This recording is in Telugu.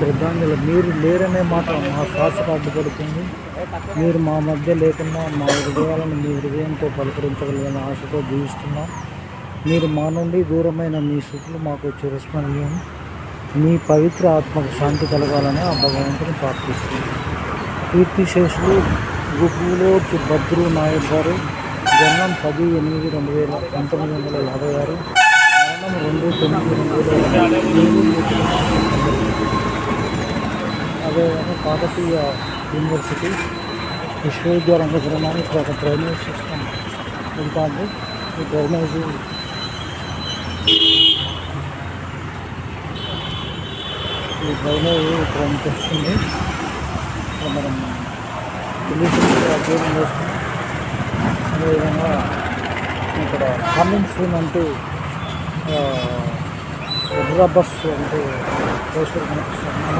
శ్రద్ధాంజలి మీరు లేరనే మాట మా శ్వాస అడ్డుపడుతుంది మీరు మా మధ్య లేకుండా మా హృదయాలను మీ హృదయంతో పలకరించగలిగిన ఆశతో జీవిస్తున్నాం. మీరు మా నుండి దూరమైన మీ స్థితులు మాకు చిరస్మరణీయం. మీ పవిత్ర ఆత్మకు శాంతి కలగాలని ఆ భగవంతుని ప్రార్థిస్తుంది కీర్తిశేషులు గుబ్బులోకి భద్రు నాయక్ గారు జన్మం పది ఎనిమిది రెండు వేల పంతొమ్మిది వందల యాభై ఆరు మరణం రెండు తొమ్మిది రెండు వేల అదేవిధంగా కాకతీయ యూనివర్సిటీ విశ్వవిద్యాలయం దగ్గర ఇక్కడ ఒక డ్రైనేజ్ సిస్టమ్ ఉంటుంది. ఈ డ్రైనేజ్ ఈ డ్రైనేజ్ ఇక్కడ అనిపిస్తుంది ఇక్కడ మనం అధ్యయనం అదేవిధంగా ఇక్కడ కమింగ్ సూన్ అంటూ ఎర్ర బస్ అంటే పోస్టర్ కనిపిస్తుంది.